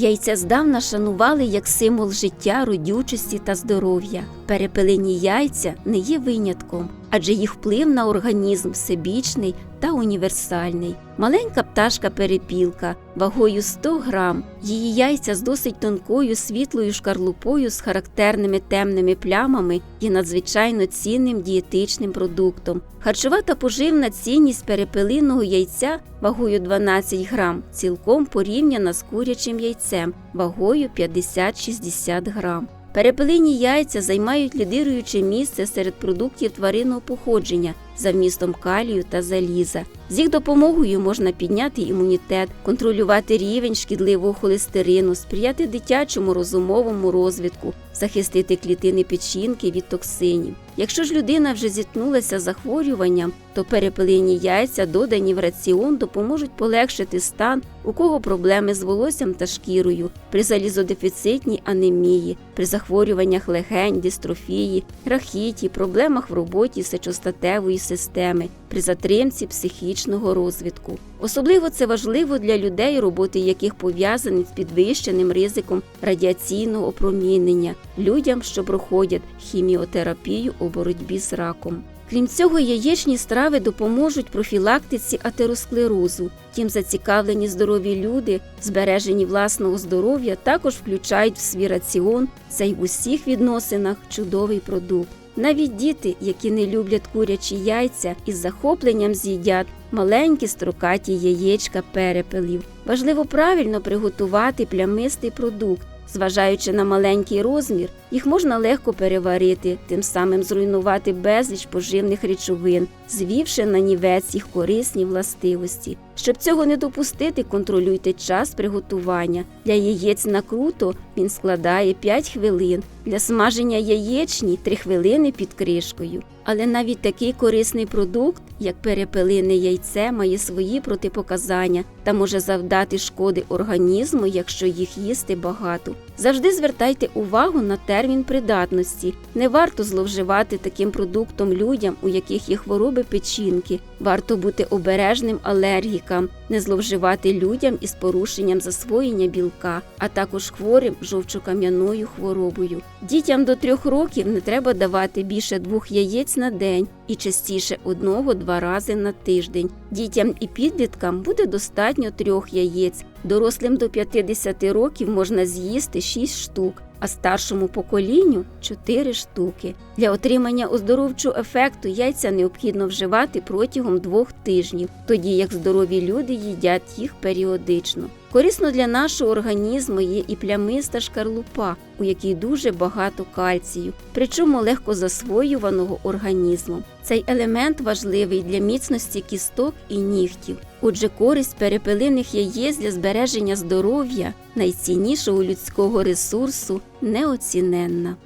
Яйця здавна шанували як символ життя, родючості та здоров'я. Перепелені яйця не є винятком, адже їх вплив на організм всебічний та універсальний. Маленька пташка перепілка вагою 100 грам. Її яйця з досить тонкою світлою шкарлупою з характерними темними плямами є надзвичайно цінним дієтичним продуктом. Харчова та поживна цінність перепелиного яйця вагою 12 грам цілком порівняна з курячим яйцем вагою 50-60 грам. Перепелині яйця займають лідируюче місце серед продуктів тваринного походження за вмістом калію та заліза. З їх допомогою можна підняти імунітет, контролювати рівень шкідливого холестерину, сприяти дитячому розумовому розвитку, захистити клітини печінки від токсинів. Якщо ж людина вже зіткнулася з захворюванням, то перепелині яйця, додані в раціон, допоможуть полегшити стан, у кого проблеми з волоссям та шкірою, при залізодефіцитній анемії, при захворюваннях легень, дистрофії, рахіті, проблемах в роботі сечостатевої системи, при затримці психічного розвитку. Особливо це важливо для людей, роботи яких пов'язані з підвищеним ризиком радіаційного опромінення, людям, що проходять хіміотерапію у боротьбі з раком. Крім цього, яєчні страви допоможуть профілактиці атеросклерозу. Тим зацікавлені здорові люди, збережені власного здоров'я, також включають в свій раціон цей в усіх відносинах чудовий продукт. Навіть діти, які не люблять курячі яйця, із захопленням з'їдять маленькі строкаті яєчка перепелів. Важливо правильно приготувати плямистий продукт. Зважаючи на маленький розмір, їх можна легко переварити, тим самим зруйнувати безліч поживних речовин, звівши на нівець їх корисні властивості. Щоб цього не допустити, контролюйте час приготування. Для яєць на круто він складає 5 хвилин, для смаження яєчні 3 хвилини під кришкою. Але навіть такий корисний продукт, як перепелине яйце, має свої протипоказання та може завдати шкоди організму, якщо їх їсти багато. Завжди звертайте увагу на термін придатності. Не варто зловживати таким продуктом людям, у яких є хвороби печінки. Варто бути обережним алергікам, не зловживати людям із порушенням засвоєння білка, а також хворим жовчокам'яною хворобою. Дітям до трьох років не треба давати більше двох яєць на день і частіше одного-два рази на тиждень. Дітям і підліткам буде достатньо трьох яєць. Дорослим до 50 років можна з'їсти 6 штук, а старшому поколінню 4 штуки. Для отримання оздоровчого ефекту яйця необхідно вживати протягом двох тижнів, тоді як здорові люди їдять їх періодично. Корисно для нашого організму є і плямиста шкарлупа, у якій дуже багато кальцію, причому легко засвоюваного організмом. Цей елемент важливий для міцності кісток і нігтів. Отже, користь перепелиних яєць для збереження здоров'я найціннішого людського ресурсу неоціненна.